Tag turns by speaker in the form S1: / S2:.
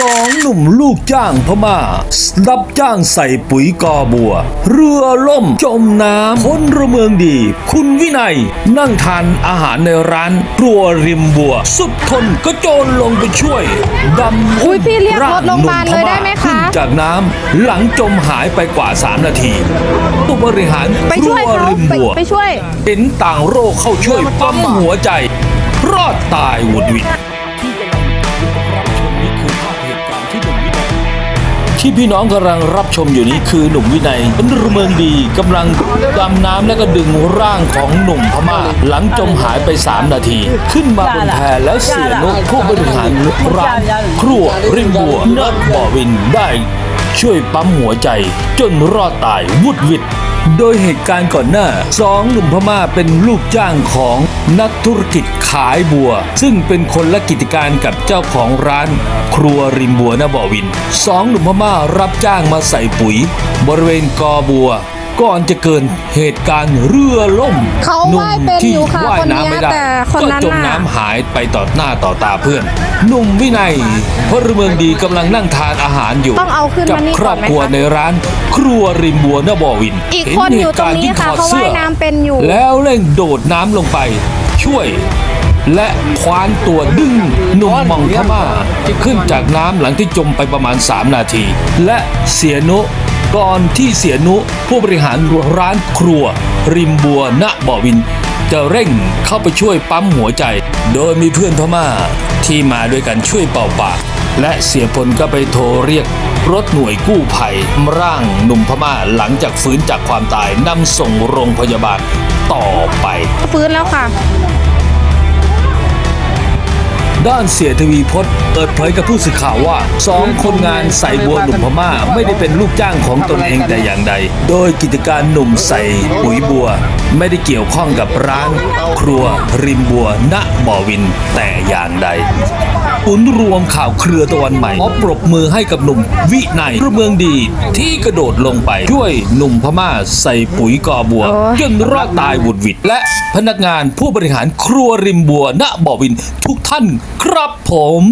S1: สองหนุ่มลูกจ้างพม่า รับจ้างใส่ปุ๋ยกอบัว เรือล่มจมน้ำพลเมืองดี คุณวินัย นั่งทานอาหารในร้านครัวริมบัว สุดทนก็โจรลงไปช่วยดำ
S2: อุ๊ยพี่เรียก
S1: ร่
S2: รถโรงพยาบาลเลยได้ไหมคะ
S1: ขึ้นจากน้ำหลังจมหายไปกว่า 3 นาทีผู้บริหาร
S2: ไป
S1: ครั
S2: ช่วยวเขา
S1: ริม
S2: ไป
S1: บัว
S2: ไปช่วย
S1: เห็นต่างโรคเข้าช่วยปั๊มหัวใจ รอดตายหวุดหวิด ที่พี่น้องกำลังรับชมอยู่นี้คือหนุ่มวินัยเป็นเมืองดีกำลังดำน้ำและก็ดึงร่างของหนุ่มพม่า หลังจมหายไป 3 นาที ขึ้นมาบนแพแล้วเสียนุผู้บริหารร้านครัวริมบัวณบ่อวินได้ ช่วยปั๊มหัวใจจนรอดตายวุดวิด โดยเหตุการณ์ก่อนหน้าสองหนุ่มพม่าเป็นลูกจ้างของนักธุรกิจขายบัว ซึ่งเป็นคนละกิจการกับเจ้าของร้าน ครัวริมบัวนาบ่อวินสองหนุ่มพม่ารับจ้างมาใส่ปุ๋ย บริเวณกอบัว ก่อนจะเกิดเหตุการณ์เรือล่ม
S2: เขา
S1: หนุ่ม
S2: ว่ายเป็น
S1: ที่
S2: อยู่ค่ะ
S1: ว่ายน้ำไม่ได้
S2: คนเนี้ยแต่คน
S1: ก็
S2: นั้น
S1: จม
S2: น่ะ
S1: น้ำหายไปต่อหน้าต่อตาเพื่อนหนุ่มวินัยพลเมืองดีกำลังนั่งทานอาหารอยู่
S2: ต้องเอาขึ้น
S1: กั
S2: มานี่
S1: ครอบครัว
S2: ก่อนไหมคะ
S1: ในร้าน ครัวริมบัวนบอวิน
S2: อีก
S1: เห็
S2: คนอยู่
S1: เหตุการณ์
S2: ตรงนี้
S1: ที่ถ
S2: ค่ะ
S1: อด
S2: เขา
S1: เสื้อ
S2: ว่ายน้ำเป็นอยู่
S1: แล้วเร่งโดดน้ำลงไป ช่วย และคว้านตัวดึงหนุ่มมองพม่าที่ขึ้นจากน้ำหลังที่จมไปประมาณ 3 นาที และเสียนุ ก่อนที่เสียนุผู้บริหารร้านครัว ริมบัวณบ่อวิน จะเร่งเข้าไปช่วยปั๊มหัวใจ โดยมีเพื่อนพม่าที่มาด้วยกันช่วยเป่าปากและเสียพลก็ไปโทรเรียกรถหน่วยกู้ภัยร่างหนุ่มพม่าหลังจากฟื้นจากความตายนำส่งโรงพยาบาลต่อไป
S2: ฟื้นแล้วค่ะ
S1: ด้านเสียทวีพจน์เปิดเผยกับผู้สื่อข่าวว่าสองคนงานใส่บัวหนุ่มพม่าไม่ได้เป็นลูกจ้างของตนเองแต่อย่างใด โดยกิจการหนุ่มใส่ปุ๋ยบัว ไม่ได้เกี่ยวข้องกับร้าน ครัวริมบัวณบ่อวินแต่อย่างใดอุนรวมข่าวเครือตะวันใหม่ขอปรบมือให้กับหนุ่มวินัยพลเมืองดีที่กระโดดลงไปช่วยหนุ่มพม่าใส่ปุ๋ยกอบัว
S2: โอ้ย
S1: จนรอดตายบุดหวิดและพนักงานผู้บริหารครัวริมบัวณบ่อวินทุกท่านครับผม